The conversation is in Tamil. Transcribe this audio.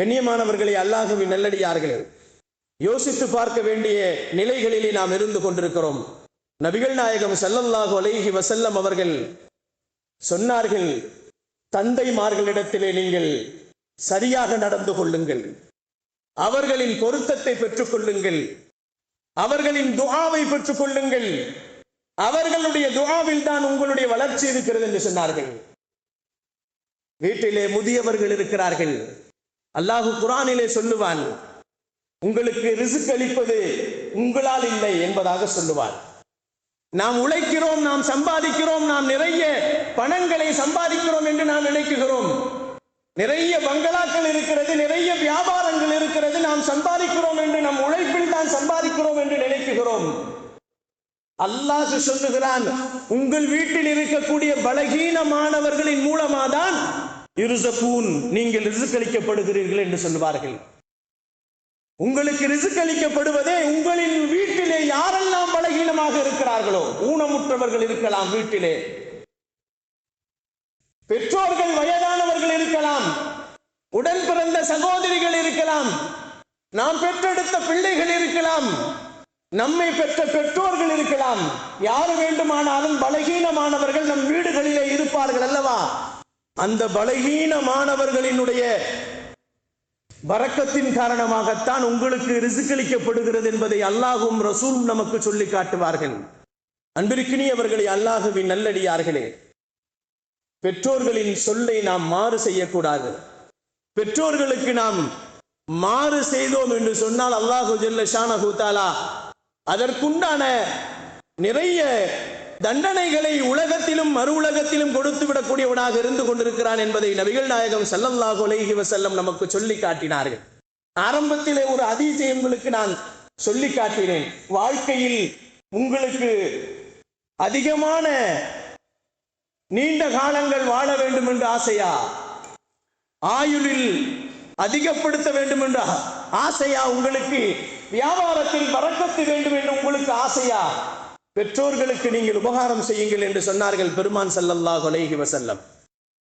கண்ணியமானவர்களை அல்லாஹுவின் நல்லடியார்களே யோசித்து பார்க்க வேண்டிய நிலைகளிலே நாம் இருந்து கொண்டிருக்கிறோம். நபிகள் நாயகம் ஸல்லல்லாஹு அலைஹி வசல்லம் அவர்கள் சொன்னார்கள் தந்தைமார்களிடத்திலே நீங்கள் சரியாக நடந்து கொள்ளுங்கள். அவர்களின் பொருத்தத்தை பெற்றுக் கொள்ளுங்கள். அவர்களின் துகாவை பெற்றுக் கொள்ளுங்கள். அவர்களுடைய துகாவில் தான் உங்களுடைய வளர்ச்சி இருக்கிறது என்று சொன்னார்கள். வீட்டிலே முதியவர்கள் இருக்கிறார்கள். அல்லாஹு குரானிலே சொல்லுவான் உங்களுக்கு ரிசுக் அளிப்பது உங்களால் இல்லை என்பதாக சொல்லுவார் நாம் உழைக்கிறோம் நாம் சம்பாதிக்கிறோம் நாம் நிறைய பணங்களை சம்பாதிக்கிறோம் என்று நாம் நினைக்குகிறோம். நிறைய பங்களாக்கள் இருக்கிறது நிறைய வியாபாரங்கள் இருக்கிறது நாம் சம்பாதிக்கிறோம் என்று நம் உழைப்பில் தான் சம்பாதிக்கிறோம் என்று நினைக்குகிறோம். அல்லாஹ் சொல்லுகிறான் உங்கள் வீட்டில் இருக்கக்கூடிய பலகீனமானவர்களின் மூலமாதான் இருசக்கூன் நீங்கள் ரிசுக்களிக்கப்படுகிறீர்கள் என்று சொல்லுவார்கள். உங்களுக்கு ரிசுக்களிக்கப்படுவதே உங்களின் வீட்டிலே யாரெல்லாம் பலகீனமாக இருக்கிறார்களோ ஊனமுற்றவர்கள் இருக்கலாம் வீட்டிலே. பெற்றோர்கள் வயதானவர்கள் இருக்கலாம். உடன் பிறந்த சகோதரிகள் இருக்கலாம். நாம் பெற்றெடுத்த பிள்ளைகள் இருக்கலாம். நம்மை பெற்ற பெற்றோர்கள் இருக்கலாம். யாரு வேண்டுமானாலும் பலகீனமானவர்கள் நம் வீடுகளிலே இருப்பார்கள் அல்லவா? அந்த பலகீனமானவர்களினுடைய வரக்கத்தின் காரணமாகத்தான் உங்களுக்கு ரிசுக்களிக்கப்படுகிறது என்பதை அல்லாஹும் ரசூலும் நமக்கு சொல்லி காட்டுவார்கள். அன்பிற்கினியவர்களை அல்லாஹுவின் நல்லடியார்களே பெற்றோர்களின் சொல்லை நாம் மாறு செய்யக்கூடாது. பெற்றோர்களுக்கு நாம் மாறு செய்தோம் என்று சொன்னால் அல்லாஹு ஜெல்ல ஷானஹு அதற்குண்டான நிறைய தண்டனைகளை உலகத்திலும் மறு உலகத்திலும் கொடுத்து விடக்கூடியவனாக இருந்து கொண்டிருக்கிறான் என்பதை நபிகள் நாயகம் செல்லல்லாஹு அலைஹி வசல்லம் நமக்கு சொல்லி காட்டினார்கள். ஆரம்பத்திலே ஒரு அதிசயம் உங்களுக்கு நான் சொல்லி காட்டினேன். வாழ்க்கையில் உங்களுக்கு அதிகமான நீண்ட காலங்கள் வாழ வேண்டும் என்று ஆசையா? ஆயுளில் அதிகப்படுத்த வேண்டும் என்ற ஆசையா உங்களுக்கு? வியாபாரத்தில் பறக்கத்து வேண்டும் என்று உங்களுக்கு ஆசையா? பெற்றோர்களுக்கு நீங்கள் உபகாரம் செய்யுங்கள் என்று சொன்னார்கள் பெருமான் ஸல்லல்லாஹு அலைஹி வசல்லம்